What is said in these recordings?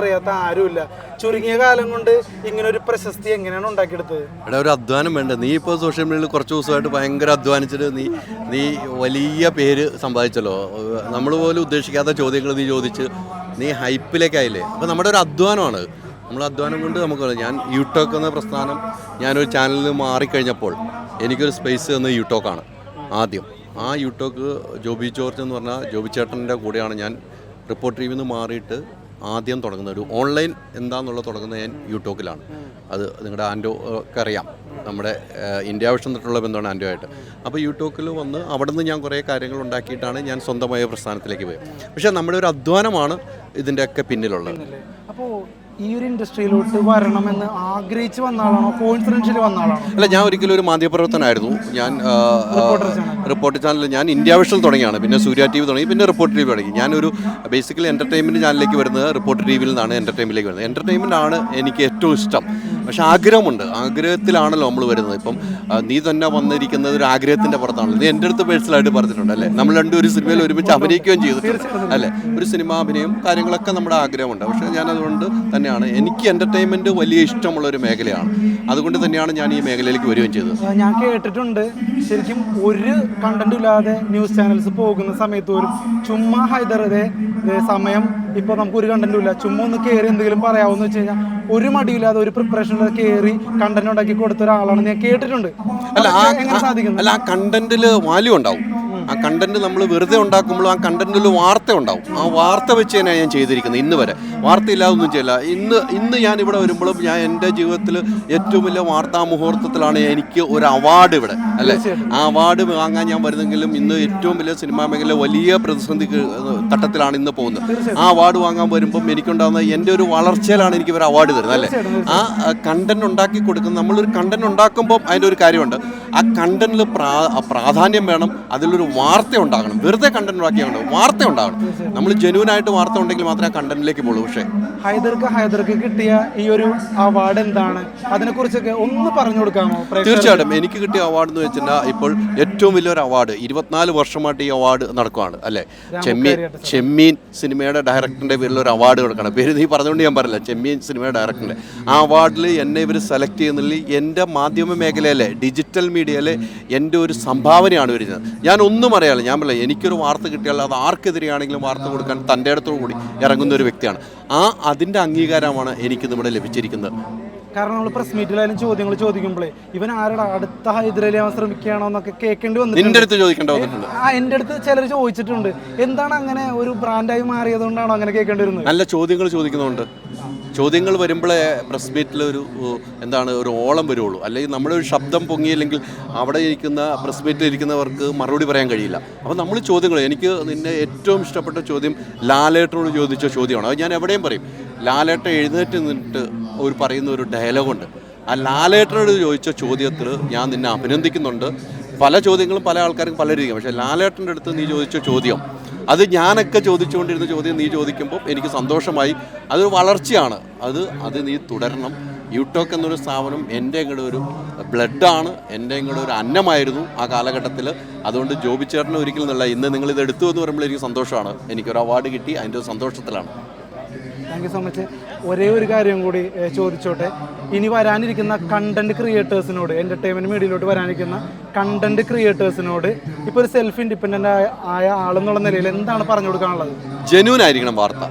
അറിയാത്ത ആരുമില്ല. ചുരുങ്ങിയ കാലം കൊണ്ട് ഇങ്ങനെ ഒരു പ്രശസ്തി എങ്ങനെയാണ് ഉണ്ടാക്കിയെടുത്തത്? ഒരു അധ്വാനം വേണ്ട? നീ ഇപ്പോൾ സോഷ്യൽ മീഡിയയിൽ കുറച്ച് ദിവസമായിട്ട് ഭയങ്കര അധ്വാനിച്ചിട്ട് നീ നീ വലിയ പേര് സമ്പാദിച്ചല്ലോ. നമ്മൾ പോലും ഉദ്ദേശിക്കാത്ത ചോദ്യങ്ങൾ നീ ചോദിച്ച് നീ ഹൈപ്പിലേക്കായില്ലേ? അപ്പോൾ നമ്മുടെ ഒരു അധ്വാനമാണ്. നമ്മൾ അധ്വാനം കൊണ്ട് നമുക്ക് ഞാൻ യൂടോക്ക് എന്ന പ്രസ്ഥാനം ഞാനൊരു ചാനലിൽ നിന്ന് മാറിക്കഴിഞ്ഞപ്പോൾ എനിക്കൊരു സ്പേസ് തന്ന യൂടോക്കാണ് ആദ്യം. ആ യൂടോക്ക് ജോബി ജോർജ് എന്ന് പറഞ്ഞാൽ ജോബി ചേട്ടന്റെ കൂടെയാണ് ഞാൻ റിപ്പോർട്ട് ടീമിൽ നിന്ന് മാറിയിട്ട് ആദ്യം തുടങ്ങുന്നത്. ഒരു ഓൺലൈൻ എന്താണെന്നുള്ളത് തുടങ്ങുന്നത് ഞാൻ യൂട്യൂബിലാണ്. അത് നിങ്ങളുടെ ആൻഡോ ഒക്കെ അറിയാം നമ്മുടെ ഇന്ത്യ വിഷം തൊട്ടുള്ള ബന്ധമാണ് ആൻഡോ ആയിട്ട് അപ്പോൾ യൂട്യൂബിൽ വന്ന് അവിടെ നിന്ന് ഞാൻ കുറേ കാര്യങ്ങൾ ഉണ്ടാക്കിയിട്ടാണ് ഞാൻ സ്വന്തമായ പ്രസ്ഥാനത്തിലേക്ക് പോയത്. പക്ഷേ നമ്മുടെ ഒരു അധ്വാനമാണ് ഇതിന്റെയൊക്കെ പിന്നിലുള്ളത്. അപ്പോൾ ഈ ഒരു ഇൻഡസ്ട്രിയിലോട്ട് വരണമെന്ന് ആഗ്രഹിച്ച് വന്ന ആളാണോ? കോൺഫിഡൻഷ്യൽ വന്ന ആളാണോ? അല്ല ഞാൻ ഒരിക്കലും ഒരു മാധ്യമപ്രവർത്തനായിരുന്നു ഞാൻ റിപ്പോർട്ട് ചാനൽ ഞാൻ ഇന്ത്യ വിഷൻ തുടങ്ങിയാണ്. പിന്നെ സൂര്യ ടി വി തുടങ്ങി പിന്നെ റിപ്പോർട്ട് ടി വി തുടങ്ങി. ഞാനൊരു ബേസിക്കലി എന്റർടൈൻമെന്റ് ചാനലിലേക്ക് വരുന്നത് റിപ്പോർട്ട് ടി വിയിൽ നിന്നാണ് എന്റർടൈൻമെന്റിലേക്ക് വരുന്നത്. എന്റർടൈൻമെന്റ് ആണ് എനിക്ക് ഏറ്റവും ഇഷ്ടം. പക്ഷെ ആഗ്രഹമുണ്ട്. ആഗ്രഹത്തിലാണല്ലോ നമ്മൾ വരുന്നത്. ഇപ്പം നീ തന്നെ വന്നിരിക്കുന്നത് ഒരു ആഗ്രഹത്തിന്റെ പുറത്താണല്ലോ. നീ എന്റെ അടുത്ത് പേഴ്സണലായിട്ട് പറഞ്ഞിട്ടുണ്ട് അല്ലേ? നമ്മൾ രണ്ടും ഒരു സിനിമയിൽ ഒരുമിച്ച് അഭിനയിക്കുകയും ചെയ്തിട്ടുണ്ട് അല്ലേ? ഒരു സിനിമാ അഭിനയം കാര്യങ്ങളൊക്കെ നമ്മുടെ ആഗ്രഹമുണ്ട്. പക്ഷേ ഞാനതുകൊണ്ട് തന്നെയാണ് എനിക്ക് എന്റർടൈൻമെന്റ് വലിയ ഇഷ്ടമുള്ള ഒരു മേഖലയാണ്. അതുകൊണ്ട് തന്നെയാണ് ഞാൻ ഈ മേഖലയിലേക്ക് വരികയും ചെയ്തത്. ഞാൻ കേട്ടിട്ടുണ്ട്. ശരിക്കും ഒരു കണ്ടന്റും ഇല്ലാതെ ന്യൂസ് ചാനൽസ് പോകുന്ന സമയത്ത് ഒരു ചുമ്മാ ഹൈദറതെ സമയം ഇപ്പൊ നമുക്ക് ഒരു കണ്ടന്റും ഇല്ല. ചുമ്മാ ഒന്ന് കയറി എന്തെങ്കിലും പറയാമെന്ന് വെച്ച് കഴിഞ്ഞാൽ ഒരു മടിയില്ലാതെ ഒരു പ്രിപ്പറേഷൻ കയറി കണ്ടന്റ് ഉണ്ടാക്കി കൊടുത്ത ഒരാളാണ് ഞാൻ കേട്ടിട്ടുണ്ട്. അല്ല സാധിക്കുന്നു? അല്ല ആ കണ്ടന്റിൽ വാല്യൂ ഉണ്ടാവും. ആ കണ്ടന്റ് നമ്മൾ വെറുതെ ഉണ്ടാക്കുമ്പോൾ ആ കണ്ടന്റിൽ വാർത്ത ഉണ്ടാവും. ആ വാർത്ത വെച്ച് തന്നെയാണ് ഞാൻ ചെയ്തിരിക്കുന്നത് ഇന്ന് വരെ. വാർത്തയില്ലാതെ ഒന്നും ചെയ്യില്ല. ഇന്ന് ഇന്ന് ഞാൻ ഇവിടെ വരുമ്പോഴും ഞാൻ എന്റെ ജീവിതത്തിൽ ഏറ്റവും വലിയ വാർത്താ മുഹൂർത്തത്തിലാണ് എനിക്ക് ഒരു അവാർഡ് ഇവിടെ അല്ലേ? ആ അവാർഡ് വാങ്ങാൻ ഞാൻ വരുന്നെങ്കിലും ഇന്ന് ഏറ്റവും വലിയ സിനിമാ മേഖല വലിയ പ്രതിസന്ധി തട്ടത്തിലാണ് ഇന്ന് പോകുന്നത്. ആ അവാർഡ് വാങ്ങാൻ വരുമ്പം എനിക്കുണ്ടാകുന്ന എന്റെ ഒരു വളർച്ചയിലാണ് എനിക്ക് ഒരു അവാർഡ് തരുന്നത് അല്ലേ? ആ കണ്ടന്റ് ഉണ്ടാക്കി കൊടുക്കുന്നത് നമ്മളൊരു കണ്ടന്റ് ഉണ്ടാക്കുമ്പോൾ അതിന്റെ ഒരു കാര്യമുണ്ട്. ആ കണ്ടന്റിൽ പ്രാ പ്രാധാന്യം വേണം. അതിലൊരു വാർത്ത ഉണ്ടാകണം വെറുതെ കണ്ടന്റ് ഉണ്ടാക്കിയാൽ കൊണ്ട് വാർത്ത ഉണ്ടാകണം നമ്മൾ ജനുവനായിട്ട് വാർത്ത ഉണ്ടെങ്കിൽ മാത്രമേ കണ്ടന്റിലേക്ക് പോകുള്ളൂ പക്ഷേ ഹൈദർക്ക് ഹൈദർക്ക് കിട്ടിയ ഈ ഒരു അവാർഡ് എന്താണ്? അതിനെ കുറിച്ചൊക്കെ ഒന്ന് പറഞ്ഞു കൊടുക്കാമോ? തീർച്ചയായിട്ടും. എനിക്ക് കിട്ടിയ അവാർഡ് എന്ന് വെച്ചാൽ ഇപ്പോൾ ഏറ്റവും വലിയൊരു അവാർഡ് ഇരുപത്തിനാല് വർഷമായിട്ട് ഈ അവാർഡ് നടക്കുവാണ്. അല്ലേ? ചെമ്മീൻ ചെമ്മീൻ സിനിമയുടെ ഡയറക്ടറിന്റെ പേരിൽ ഒരു അവാർഡ് കൊടുക്കണം. പേര് നീ പറഞ്ഞുകൊണ്ട് ഞാൻ പറയില്ല ചെമ്മീൻ സിനിമയുടെ ഡയറക്ടറിന്റെ ആ അവാർഡിൽ എന്നെ ഇവർ സെലക്ട് ചെയ്യുന്നതിൽ എന്റെ മാധ്യമ മേഖലയിലെ ഡിജിറ്റൽ മീഡിയയിലെ എന്റെ ഒരു സംഭാവനയാണ് വരുന്നത്. ഞാൻ ഒന്നും അറിയാല്ല ഞാൻ പറയാം എനിക്കൊരു വാർത്ത കിട്ടിയാൽ അത് ആർക്കെതിരെയാണെങ്കിലും വാർത്ത കൊടുക്കാൻ തന്റെ അടുത്തോടു കൂടി ഇറങ്ങുന്ന ഒരു വ്യക്തിയാണ്. ആ അതിന്റെ അംഗീകാരമാണ് എനിക്ക് ഇവിടെ ലഭിച്ചിരിക്കുന്നത്. കാരണം നമ്മൾ പ്രസ് മീറ്റിലായാലും ചോദ്യങ്ങൾ ചോദിക്കുമ്പോഴേ ഇവൻ ആരുടെ അടുത്ത ഹൈദരാലിയാൻ ശ്രമിക്കുകയാണോ എന്നൊക്കെ കേൾക്കേണ്ടി വന്നിട്ടുണ്ട്. എന്റെ അടുത്ത് ചോദിക്കേണ്ട വന്നിട്ടുണ്ട്. ആ എന്റെ അടുത്ത് ചിലർ ചോദിച്ചിട്ടുണ്ട്. എന്താണ് അങ്ങനെ ഒരു ബ്രാൻഡായി മാറിയതുകൊണ്ടാണോ അങ്ങനെ കേൾക്കേണ്ടി വരുന്നത്? നല്ല ചോദ്യങ്ങൾ ചോദിക്കുന്നുണ്ട്. ചോദ്യങ്ങൾ വരുമ്പോഴേ പ്രസ് മീറ്റിൽ ഒരു എന്താണ് ഒരു ഓളം വരുള്ളൂ അല്ലെങ്കിൽ നമ്മുടെ ഒരു ശബ്ദം പൊങ്ങിയില്ലെങ്കിൽ അവിടെ ഇരിക്കുന്ന പ്രസ് മീറ്റിൽ ഇരിക്കുന്നവർക്ക് മറുപടി പറയാൻ കഴിയില്ല. അപ്പോൾ നമ്മൾ ചോദ്യങ്ങൾ എനിക്ക് നിന്നെ ഏറ്റവും ഇഷ്ടപ്പെട്ട ചോദ്യം ലാലേട്ടനോട് ചോദിച്ച ചോദ്യമാണ്. അത് ഞാൻ എവിടെയും പറയും. ലാലേട്ടൻ എഴുന്നേറ്റ് നിന്നിട്ട് ഒരു പറയുന്ന ഒരു ഡയലോഗുണ്ട് ആ ലാലേട്ടനോട് ചോദിച്ച ചോദ്യത്തിൽ ഞാൻ നിന്നെ അഭിനന്ദിക്കുന്നുണ്ട്. പല ചോദ്യങ്ങളും പല ആൾക്കാർക്കും പല രീതിയും പക്ഷേ ലാലേട്ടന്റെ അടുത്ത് നീ ചോദിച്ച ചോദ്യം അത് ഞാനൊക്കെ ചോദിച്ചുകൊണ്ടിരുന്ന ചോദ്യം നീ ചോദിക്കുമ്പോൾ എനിക്ക് സന്തോഷമായി. അതൊരു വളർച്ചയാണ്. അത് അത് നീ തുടരണം. യൂടോക്ക് എന്നൊരു സ്ഥാപനം എന്റെ ഇങ്ങോട്ട് ഒരു ബ്ലഡാണ്. എന്റെ ഇങ്ങോട്ട് ഒരു അന്നമായിരുന്നു ആ കാലഘട്ടത്തിൽ അതുകൊണ്ട് ജോബി ചേട്ടനെ ഒരിക്കലും നല്ല ഇന്ന് നിങ്ങളിത് എടുത്തു എന്ന് പറയുമ്പോൾ എനിക്ക് സന്തോഷമാണ്. എനിക്കൊരു അവാർഡ് കിട്ടി. അതിന്റെ ഒരു സന്തോഷത്തിലാണ്. താങ്ക് യു സോ മച്ച് ഒരേ ഒരു കാര്യം കൂടി ചോദിച്ചോട്ടെ. ഇനി വരാനിരിക്കുന്ന കണ്ടന്റ് ക്രിയേറ്റേഴ്സിനോട് എന്റർടൈൻമെന്റ് മീഡിയയിലോട്ട് വരാനിരിക്കുന്ന കണ്ടന്റ് ക്രിയേറ്റേഴ്സിനോട് ഇപ്പൊ ഒരു സെൽഫ് ഇൻഡിപെൻഡന്റ് ആയ ആളെന്നുള്ള നിലയിൽ എന്താണ് പറഞ്ഞു കൊടുക്കാനുള്ളത്? ജനുവൻ ആയിരിക്കണം വാർത്ത.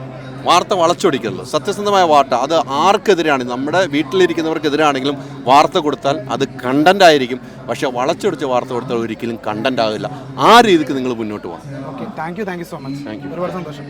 വാർത്ത വളച്ചൊടിക്കരുത്. സത്യസന്ധമായ വാർത്ത. അത് ആർക്കെതിരാണ്? നമ്മുടെ വീട്ടിലിരിക്കുന്നവർക്കെതിരാണെങ്കിലും വാർത്ത കൊടുത്താൽ അത് കണ്ടന്റ് ആയിരിക്കും. പക്ഷേ വളച്ചൊടിച്ച വാർത്ത കൊടുത്താൽ ഒരിക്കലും കണ്ടന്റ് ആകില്ല ആ രീതിക്ക് നിങ്ങൾ മുന്നോട്ട് പോകാം. Thank you thank you so much ഒരുപാട് സന്തോഷം.